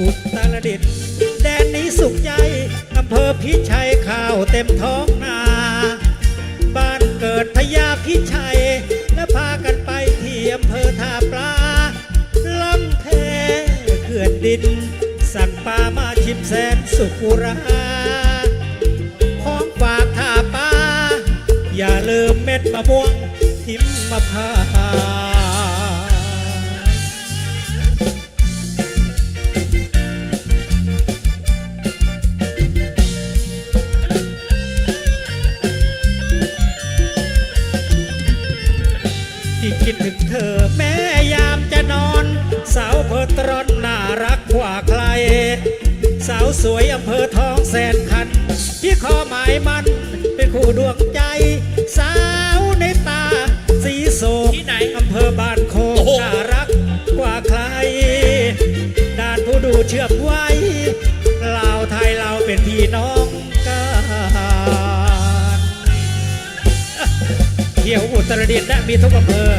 อุตรดิตถ์แดนนี้สุขใจอำเภอพิชัยข้าวเต็มท้องนา บ้านเกิดพญาพิชัย และพากันไปที่อำเภอท่าปลาลำเพเขื่อนดิน สั่งปลามาชิมแสนสุขุราของฝากท่าปลาอย่าลืมเม็ดมะม่วงทิมมะพร้าว ที่คิดถึงเธอแม้ยามจะนอน สาวเพอตรอนน่ารักกว่าใคร สาวสวยอำเภอทองแสนคัน ที่ขอหมายมันเป็นคู่ดวงใจ สาวในตา สีโศกที่ไหนอำเภอบ้านโคงโอ้โหน่ารักกว่าใครด้านผู้ดูเชื่อมไว้ลาวไทยเราเป็นพี่น้อง ตรดิตถ์และมีทุกอำเภอ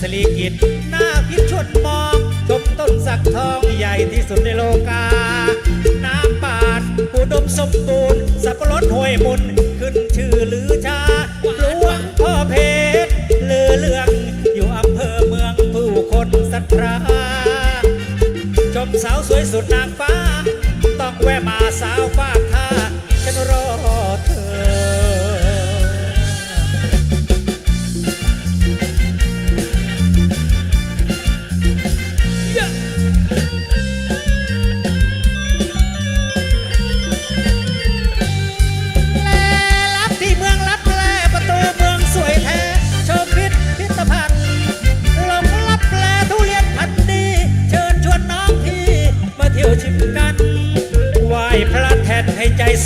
สลีกิจหน้าพิชวนมองชมต้นสักทองใหญ่ที่สุดในโลกา น้ำปาดอุดมสมบูรณ์ สับปะรดห้วยมุนขึ้นชื่อลือชาหลวงพ่อเพชรลือเลือง อยู่อำเภอเมืองผู้คนศรัทธาชมสาวสวยสุดนางฟ้า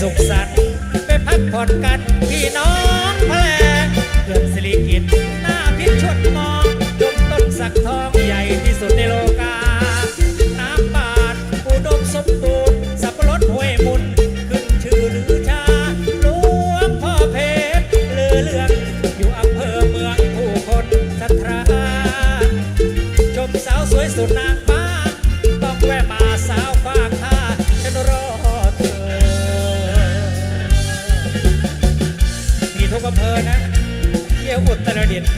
สุขสันต์ไปพักผ่อนกันพี่น้องแพล ทุกอำเภอนะเที่ยวอุตรดิตถ์